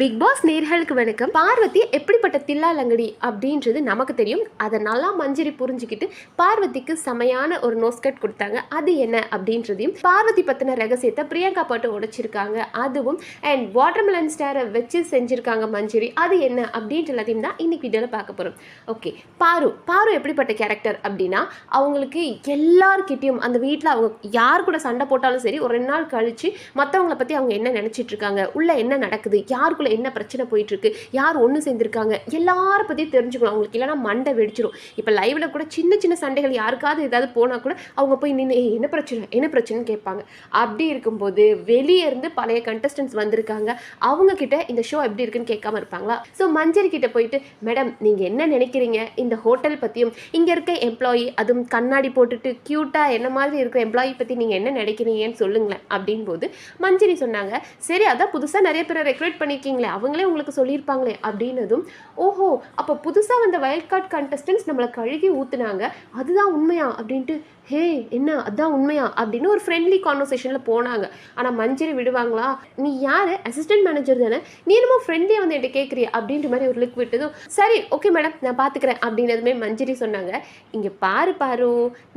Big pass நேர்களுக்கு வணக்கம். பார்வதி எப்படிப்பட்ட தில்லாலங்கடி அப்படின்றது நமக்கு தெரியும். அதை நல்லா மஞ்சரி புரிஞ்சுக்கிட்டு பார்வதிக்கு செமையான ஒரு நோஸ்கட் கொடுத்தாங்க. அது என்ன அப்படின்றதையும் பார்வதி பத்தின ரகசியத்தை பிரியங்கா பாட்டு உடைச்சிருக்காங்க. அதுவும் அண்ட் வாட்டர்மெலன் ஸ்டாரை வச்சு செஞ்சிருக்காங்க மஞ்சரி. அது என்ன? அப்படின்ற எல்லாத்தையும் தான் இன்னைக்கு வீடியோவில் பார்க்க போகிறோம் ஓகே பாரு பாரு எப்படிப்பட்ட கேரக்டர் அப்படின்னா அவங்களுக்கு எல்லார்கிட்டையும் அந்த வீட்டில் அவங்க யார் கூட சண்டை போட்டாலும் சரி ஒரு ரெண்டு நாள் கழிச்சு மற்றவங்கள பற்றி அவங்க என்ன நினச்சிட்டு இருக்காங்க உள்ள என்ன நடக்குது யாருக்குள்ள என்ன பிரச்சனை போயிட்டு இருக்கு யார் ஒன்று சேர்ந்துருக்காங்க? எல்லாரை பற்றியும் தெரிஞ்சுக்கணும். அவங்களுக்கு இல்லைனா மண்டை வெடிச்சிடும் இப்போ லைவ்ல கூட சின்ன சின்ன சண்டைகள் யாருக்காவது ஏதாவது போனால் கூட அவங்க போய் நின்று என்ன பிரச்சனை? என்ன பிரச்சனைன்னு கேட்பாங்க. அப்படி இருக்கும்போது வெளியே இருந்து பழைய கண்டஸ்டன்ஸ் வந்திருக்காங்க. அவங்க கிட்ட இந்த ஷோ எப்படி இருக்குன்னு கேட்காம இருப்பாங்களா? ஸோ மஞ்சரி கிட்ட போயிட்டு மேடம் நீங்கள் என்ன நினைக்கிறீங்க? இந்த ஹோட்டல் பற்றியும் இங்கே இருக்க எம்ப்ளாயி அதுவும் கண்ணாடி போட்டுட்டு க்யூட்டாக என்ன மாதிரி இருக்கிற எம்ப்ளாயி பற்றி நீங்கள் என்ன நினைக்கிறீங்கன்னு சொல்லுங்களேன். அப்படின் போது மஞ்சரி சொன்னாங்க சரி அதான் புதுசாக நிறைய பேரை ரெக்ரூட் பண்ணியிருக்கீங்களே அவங்களே உங்களுக்கு சொல்லியிருப்பாங்களே அப்படின்னதும் ஓஹோ அப்போ புதுசாக வந்த வைல்ட் கார்டு கண்டஸ்டன்ஸ் நம்மளை கழுகி ஊற்றுனாங்க அதுதான் உண்மையா அப்படின்ட்டு ஹே என்ன அதுதான் உண்மையா அப்படின்னு ஒரு ஃப்ரெண்ட்லி கான்வர்சேஷனில் போனாங்க. ஆனால் மஞ்சரி விடுவாங்களா? நீ யார்? அசிஸ்டன்ட் மேனேஜர் தானே? நீ என்னமோ ஃப்ரெண்ட்லியாக வந்து என்கிட்ட கேட்குறிய அப்படின்ற மாதிரி ஒரு லுக் விட்டதும் சரி ஓகே மேடம் நான் பார்த்துக்கிறேன் அப்படின்னதுமே மஞ்சரி சொன்னாங்க. இங்கே பாரு பாரு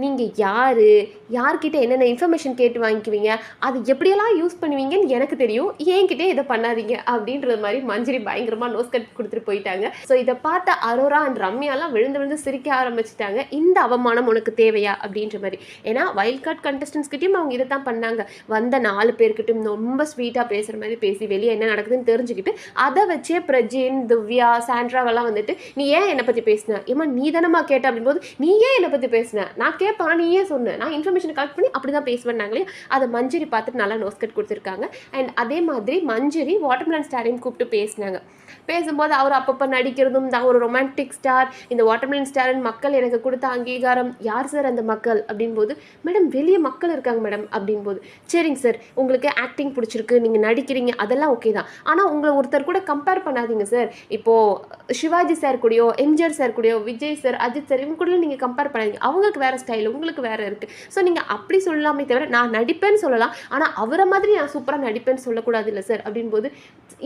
நீங்கள் யார்? யார்கிட்ட என்னென்ன இன்ஃபர்மேஷன் கேட்டு வாங்கிக்குவீங்க? அது எப்படியெல்லாம் யூஸ் பண்ணுவீங்கன்னு எனக்கு தெரியும். என்கிட்ட இதை பண்ணாதீங்க அப்படின்னு அப்படின்றது மாதிரி மஞ்சரி பயங்கரமாக நோஸ் கட் கொடுத்துட்டு போயிட்டாங்க. ஸோ இதை பார்த்த அரோரா அண்ட் ரம்யாலாம் விழுந்து விழுந்து சிரிக்க ஆரம்பிச்சிட்டாங்க. இந்த அவமானம் உனக்கு தேவையா? அப்படின்ற மாதிரி. ஏன்னா வைல்ட் கார்டு கண்டஸ்டன்ஸ்கிட்டையும் அவங்க இதை தான் பண்ணாங்க. வந்த நாலு பேர்கிட்டையும் ரொம்ப ஸ்வீட்டாக பேசுகிற மாதிரி பேசி வெளியே என்ன நடக்குதுன்னு தெரிஞ்சுக்கிட்டு அதை வச்சே பிரஜின் திவ்யா சாண்ட்ராவெல்லாம் வந்துட்டு நீ ஏன் என்னை பற்றி பேசின? ஏமா நீ தானம்மா கேட்ட? அப்படின்போது நீ ஏன் என்னை பற்றி பேசின? நான் கேட்பேன் நீ ஏன் சொன்ன? நான் இன்ஃபர்மேஷன் கலெக்ட் பண்ணி அப்படி தான் பேசுவேன்னாங்களே அதை மஞ்சரி பார்த்துட்டு நல்லா நோஸ் கட் கொடுத்துருக்காங்க. அண்ட் அதே மாதிரி மஞ்சரி வாட்டர்மெலன் டைம் கூப்பிட்டு பேசினாங்க. பேசும்போது அவர் அப்பப்போ நடிக்கிறதும் தான் ஒரு ரொமான்டிக் ஸ்டார் இந்த வாட்டர்மெலன் ஸ்டார்னு மக்கள் எனக்கு கொடுத்த அங்கீகாரம் யார் சார் அந்த மக்கள்? அப்படின்போது மேடம் வெளியே மக்கள் இருக்காங்க மேடம். அப்படின்போது சரிங்க சார் உங்களுக்கு ஆக்டிங் பிடிச்சிருக்கு நீங்கள் நடிக்கிறீங்க அதெல்லாம் ஓகே தான். ஆனால் உங்களை ஒருத்தர் கூட கம்பேர் பண்ணாதீங்க சார் இப்போது சிவாஜி சார் கூடயோ எம்ஜிஆர் சார் கூடயோ விஜய் சார் அஜித் சார் இவங்க கூட நீங்கள் கம்பேர் பண்ணாதீங்க. அவங்களுக்கு வேறு ஸ்டைல் உங்களுக்கு வேறு இருக்குது ஸோ நீங்கள் அப்படி சொல்லலாமே தவிர நான் நடிப்பேன்னு சொல்லலாம். ஆனால் அவரை மாதிரி நான் சூப்பராக நடிப்பேன்னு சொல்லக்கூடாது இல்லை சார் அப்படின்போது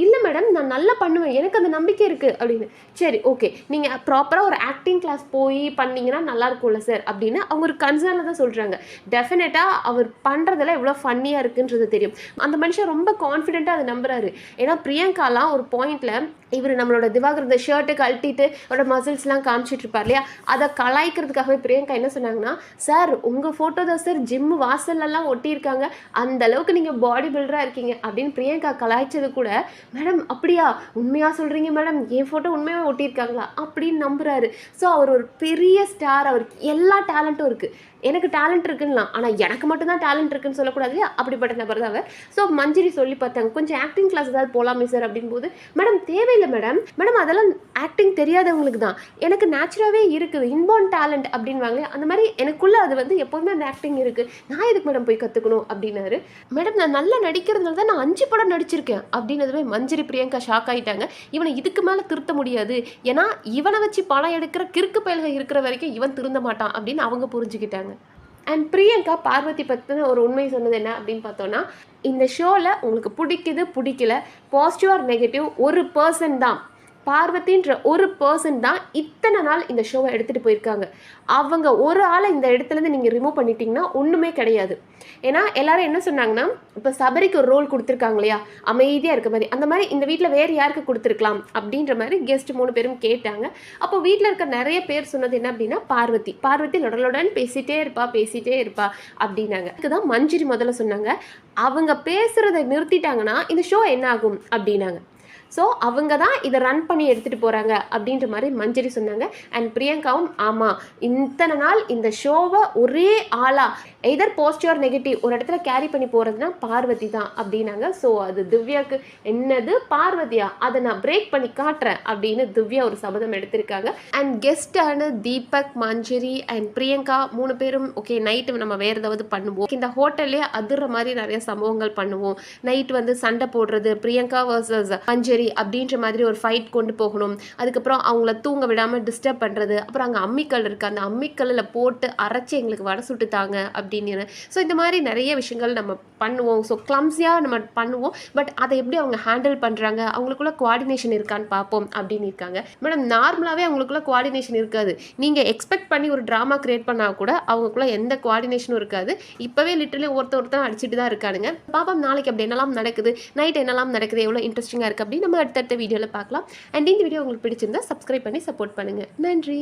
இல்லை மேடம் நான் நல்லா பண்ணுவேன். எனக்கு அந்த நம்பிக்கை இருக்குது அப்படின்னு. சரி ஓகே நீங்கள் ப்ராப்பராக ஒரு ஆக்டிங் கிளாஸ் போய் பண்ணீங்கன்னா நல்லா இருக்கும்ல சார் அப்படின்னு அவங்க ஒரு கன்சர்னில் தான் சொல்கிறாங்க டெஃபினட்டாக அவர் பண்ணுறதுல எவ்வளோ ஃபன்னியாக இருக்குன்றது தெரியும். அந்த மனுஷன் ரொம்ப கான்ஃபிடென்ட்டாக அதை நம்புறாரு. ஏன்னா பிரியங்காலாம் ஒரு பாயிண்டில் இவர் நம்மளோட திவாகர் இந்த ஷர்ட்டு கழட்டிட்டு அவரோட மசில்ஸ்லாம் காமிச்சிட்டு இருப்பார் இல்லையா? அதை கலாய்க்கிறதுக்காகவே பிரியங்கா என்ன சொன்னாங்கன்னா சார் உங்கள் ஃபோட்டோ தான் சார் ஜிம்மு வாசல்லலாம் ஒட்டியிருக்காங்க. அந்த அளவுக்கு நீங்கள் பாடி பில்டராக இருக்கீங்க. அப்படின்னு பிரியங்கா கலாய்ச்சது கூட மேடம் அப்படியா? உண்மையாக சொல்கிறீங்க மேடம்? என் ஃபோட்டோ உண்மையாக ஒட்டியிருக்காங்களா? அப்படின்னு நம்புகிறாரு ஸோ அவர் ஒரு பெரிய ஸ்டார் அவருக்கு எல்லா டேலண்ட்டும் இருக்குது எனக்கு டேலண்ட் இருக்குன்னலாம். ஆனால் எனக்கு மட்டும்தான் டேலண்ட் இருக்குன்னு சொல்லக்கூடாது இல்லையா? அப்படிப்பட்ட நபர் தான் அவர். ஸோ மஞ்சரி சொல்லி பார்த்தாங்க. கொஞ்சம் ஆக்டிங் கிளாஸ் ஏதாவது போகலாமே சார். அப்படின் போது மேடம் இல்லை மேடம் மேடம் அதெல்லாம் ஆக்டிங் தெரியாதவங்களுக்கு தான். எனக்கு நேச்சுராகவே இருக்குது. இன்பார்ன் டேலண்ட் அப்படின்வாங்களே அந்த மாதிரி எனக்குள்ளே அது வந்து எப்போதுமே அந்த ஆக்டிங் இருக்குது நான் எதுக்கு மேடம் போய் கற்றுக்கணும் அப்படின்னாரு. மேடம் நான் நல்லா நடிக்கிறதுனால தான் நான் அஞ்சு படம் நடிச்சிருக்கேன் அப்படின்னதுமே மஞ்சரி பிரியங்கா ஷாக் ஆகிட்டாங்க இவனை இதுக்கு மேலே திருத்த முடியாது. ஏன்னா இவனை வச்சு படம் எடுக்கிற கிறுக்கு பயல்கள் இருக்கிற வரைக்கும் இவன் திருந்த மாட்டான் அப்படின்னு அவங்க புரிஞ்சுக்கிட்டாங்க. அண்ட் பிரியங்கா பார்வதி பற்றின ஒரு உண்மை சொன்னது என்ன அப்படின்னு பார்த்தோன்னா இந்த ஷோவில் உங்களுக்கு பிடிக்குது பிடிக்கல பாசிட்டிவ் ஆர் நெகட்டிவ் ஒரு பர்சன் தான். பார்வதின்ற ஒரு பர்சன் தான் இத்தனை நாள் இந்த ஷோவை எடுத்துகிட்டு போயிருக்காங்க. அவங்க ஒரு ஆளை இந்த இடத்துலேருந்து நீங்கள் ரிமூவ் பண்ணிட்டீங்கன்னா ஒன்றுமே கிடையாது. ஏன்னா எல்லாரும் என்ன சொன்னாங்கன்னா இப்போ சபரிக்கு ஒரு ரோல் கொடுத்துருக்காங்க இல்லையா? அமைதியாக இருக்க மாதிரி. அந்த மாதிரி இந்த வீட்டில் வேறு யாருக்கு கொடுத்துருக்கலாம்? அப்படின்ற மாதிரி கெஸ்ட் மூணு பேரும் கேட்டாங்க. அப்போ வீட்டில் இருக்க நிறைய பேர் சொன்னது என்ன அப்படின்னா பார்வதி. பார்வதி லொடலுடன் பேசிட்டே இருப்பா பேசிட்டே இருப்பா அப்படின்னாங்க. இதுதான் மஞ்சிரி முதல்ல சொன்னாங்க அவங்க பேசுகிறத நிறுத்திட்டாங்கன்னா இந்த ஷோ என்ன ஆகும்? அப்படின்னாங்க. ஸோ அவங்க தான் இதை ரன் பண்ணி எடுத்துகிட்டு போகிறாங்க அப்படின்ற மாதிரி மஞ்சரி சொன்னாங்க. அண்ட் பிரியங்காவும் ஆமாம் இத்தனை நாள் இந்த ஷோவை ஒரே ஆளாக எதர் பாசிட்டிவ் நெகட்டிவ் ஒரு இடத்துல கேரி பண்ணி போகிறதுனா பார்வதி தான் அப்படின்னாங்க. ஸோ அது திவ்யாவுக்கு என்னது? பார்வதியா? அதை நான் பிரேக் பண்ணி காட்டுறேன் அப்படின்னு திவ்யா ஒரு சபதம் எடுத்திருக்காங்க. அண்ட் கெஸ்டான தீபக் மஞ்சரி அண்ட் பிரியங்கா மூணு பேரும் ஓகே நைட்டு நம்ம வேறு ஏதாவது பண்ணுவோம். இந்த ஹோட்டல்லே அதிர்ற மாதிரி நிறைய சம்பவங்கள் பண்ணுவோம். நைட் வந்து சண்டை போடுறது பிரியங்கா வர்சஸ் மஞ்சரி அப்படின்ற மாதிரி ஒரு ஃபைட் கொண்டு போகணும். அதுக்கப்புறம் அவங்கள தூங்க விடாமல் டிஸ்டர்ப் பண்ணுறது அப்புறம் அங்கே அம்மிக்கல் இருக்குது அந்த அம்மிக்கல்லில் போட்டு அரைச்சி எங்களுக்கு வடை சுட்டு தாங்க அப்படின்னு. ஸோ இந்த மாதிரி நிறைய விஷயங்கள் நம்ம பண்ணுவோம். ஸோ கிளம்ஸியாக நம்ம பண்ணுவோம். பட் அதை எப்படி அவங்க ஹேண்டில் பண்ணுறாங்க அவங்களுக்குள்ள குவாடினேஷன் இருக்கான்னு பார்ப்போம் அப்படின்னு இருக்காங்க. மேடம் நார்மலாகவே அவங்களுக்குள்ள குவாடினேஷன் இருக்காது. நீங்கள் எக்ஸ்பெக்ட் பண்ணி ஒரு ட்ராமா கிரியேட் பண்ணால் கூட அவங்களுக்குள்ள எந்த குவாடினேஷனும் இருக்காது. இப்போவே லிட்டரலி ஒருத்தர் ஒருத்தர் அடிச்சுட்டு தான் இருக்கானுங்க. பாப்பா நாளைக்கு அப்படி என்னெல்லாம் நடக்குது? நைட் என்னெல்லாம் நடக்குது? எவ்வளோ இன்ட்ரெஸ்டிங்காக இருக்குது அப்படின்னு நம்ம அடுத்தடுத்த வீடியோவில் பார்க்கலாம். அண்ட் இந்த வீடியோ உங்களுக்கு பிடிச்சிருந்தா சப்ஸ்கிரைப் பண்ணி சப்போர்ட் பண்ணுங்கள் நன்றி.